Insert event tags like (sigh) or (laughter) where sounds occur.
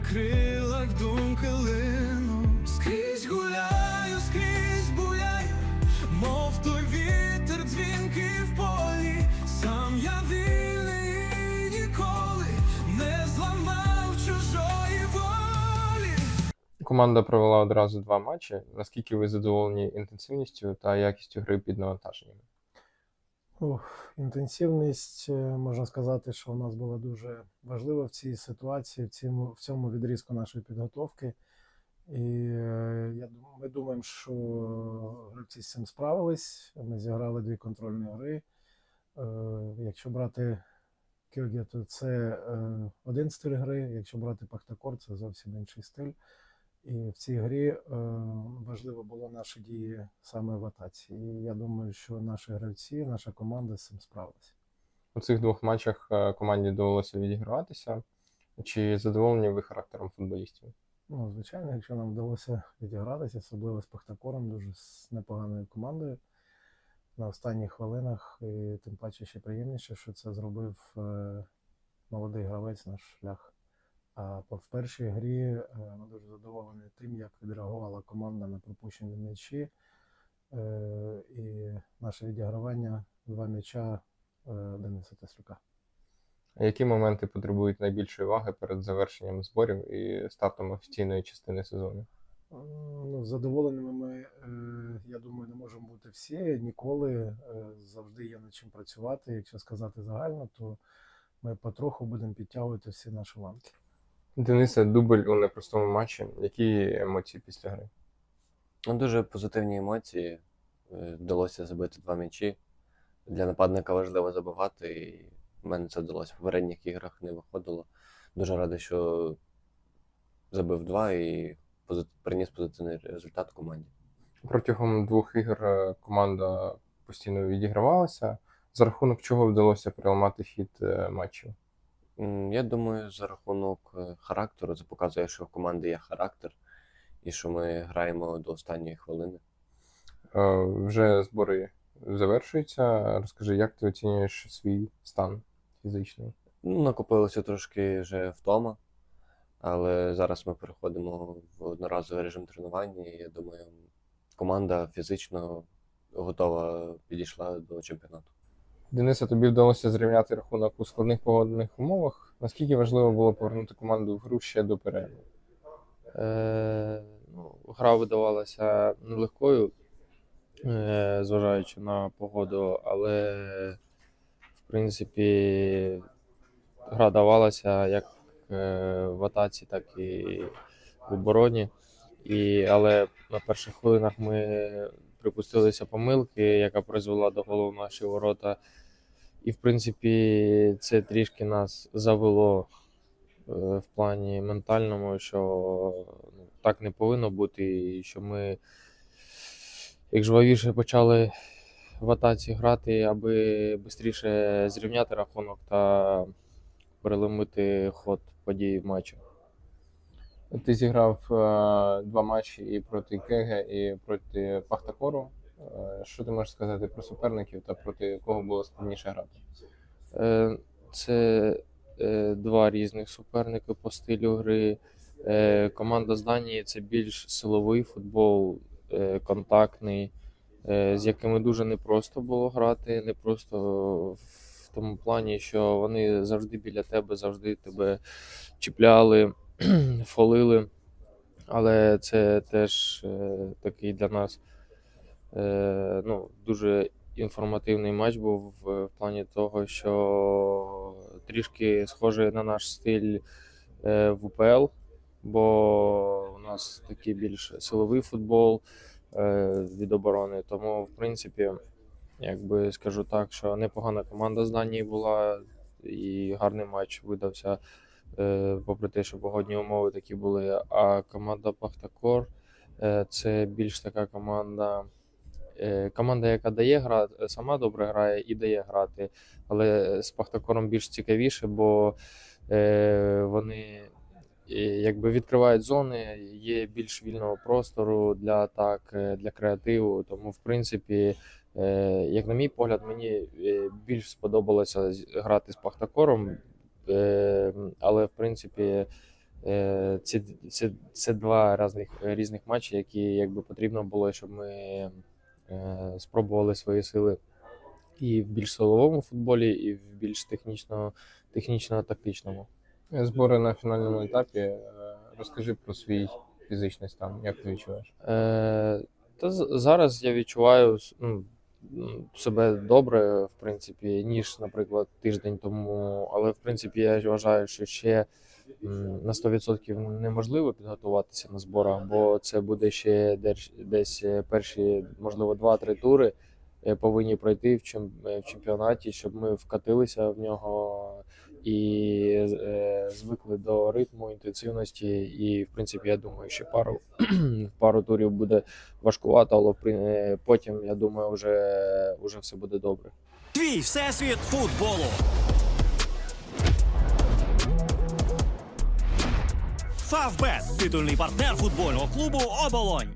на крилах думки лину, скрізь гуляю, скрізь буяю, мов той вітер дзвінкий в полі, сам я вільний ніколи не зламав чужої волі. Команда провела одразу два матчі. Наскільки ви задоволені інтенсивністю та якістю гри під навантаженням? Ух, інтенсивність, е, можна сказати, що у нас була дуже важлива в цій ситуації, в цьому, в цьому відрізку нашої підготовки. І е, я, ми думаємо, що гравці з цим справились. Ми зіграли дві контрольні гри. Е, Якщо брати Кьогі, то це один стиль гри. Якщо брати Пахтакор, це зовсім інший стиль. І в цій грі е, важливо було наші дії саме в атаці. І я думаю, що наші гравці, наша команда з цим справилася. У цих двох матчах е, команді довелося відіграватися. Чи задоволені ви характером футболістів? Ну, звичайно, якщо нам вдалося відігратися, особливо з Пахтакором, дуже з непоганою командою на останніх хвилинах, і тим паче ще приємніше, що це зробив е, молодий гравець наш шлях. А по- в першій грі е, ми дуже задоволені тим, як відреагувала команда на пропущені м'ячі. Е, і наше відігравання два м'яча е, Дениса Теслюка. Які моменти потребують найбільшої уваги перед завершенням зборів і стартом офіційної частини сезону? Ну, задоволеними ми, я думаю, не можемо бути всі. Ніколи завжди є над чим працювати. Якщо сказати загально, то ми потроху будемо підтягувати всі наші ланки. Денисе, дубль у непростому матчі. Які емоції після гри? Ну, Дуже позитивні емоції. Е, Вдалося забити два м'ячі. Для нападника важливо забивати, і в мене це вдалося. В попередніх іграх не виходило. Дуже радий, що забив два і приніс позитивний результат команді. Протягом двох ігор е, команда постійно відігравалася. За рахунок чого вдалося переламати хід е, матчів? Я думаю, за рахунок е, характеру це показує, що в команди є характер і що ми граємо до останньої хвилини. Е, Вже збори завершуються. Розкажи, як ти оцінюєш свій стан фізичний? Ну, накопилося трошки вже втома, але зараз ми переходимо в одноразовий режим тренування, і я думаю, команда фізично готова підійшла до чемпіонату. Денисе, тобі вдалося зрівняти рахунок у складних погодних умовах. Наскільки важливо було повернути команду в гру ще до перерви? Е, ну, гра видавалася нелегкою, е, зважаючи на погоду, але в принципі гра давалася як е, в атаці, так і в обороні. І, але на перших хвилинах ми припустилися помилки, яка призвела до голу в наші ворота. І, в принципі, це трішки нас завело е, в плані ментальному, що ну, так не повинно бути, і що ми як жвавіше почали в атаці грати, аби швидше зрівняти рахунок та переломити ход подій в матчі. Ти зіграв е, два матчі і проти Кеге, і проти Пахтакору. Е, Що ти можеш сказати про суперників та проти кого було складніше грати? Е, Це е, два різних суперники по стилю гри. Команда з Данії це більш силовий футбол, контактний, з якими дуже непросто було грати. Непросто в тому плані, що вони завжди біля тебе, завжди тебе чіпляли, (clears throat) фолили. Але це теж такий для нас е, ну, дуже інформативний матч був в, плані того, що трішки схожий на наш стиль е, в УПЛ, бо у нас такий більш силовий футбол е, від оборони. Тому, в принципі, якби скажу так, що непогана команда з Данії була, і гарний матч видався, е, попри те, що погодні умови такі були. А команда Пахтакор е, це більш така команда. Е, Команда, яка дає грати, сама добре грає і дає грати, але з Пахтакором більш цікавіше, бо е, вони е, якби відкривають зони, є більш вільного простору для атак, е, для креативу. Тому, в принципі, е, як на мій погляд, мені е, більш сподобалося грати з Пахтакором, е, але в принципі Е, Це, це, це два різних, різних матчі, які якби потрібно було, щоб ми е, спробували свої сили і в більш силовому футболі, і в більш технічно, технічно-тактичному. Збори на фінальному етапі. Е, Розкажи про свій фізичний стан, як ти відчуваєш? Е, та зараз я відчуваю ну, себе добре, в принципі, ніж, наприклад, тиждень тому. Але в принципі я вважаю, що ще на 100% неможливо підготуватися на зборах, бо це буде ще десь, е, перші, можливо, 2-3 тури е, повинні пройти в, чем, е, в чемпіонаті, щоб ми вкатилися в нього і звикли до ритму, інтенсивності. І, в принципі, я думаю, що пару, (clears throat) пару турів буде важкувато, але потім, я думаю, вже, вже все буде добре. Твій всесвіт футболу. Фавбет титульний партнер футбольного клубу Оболонь.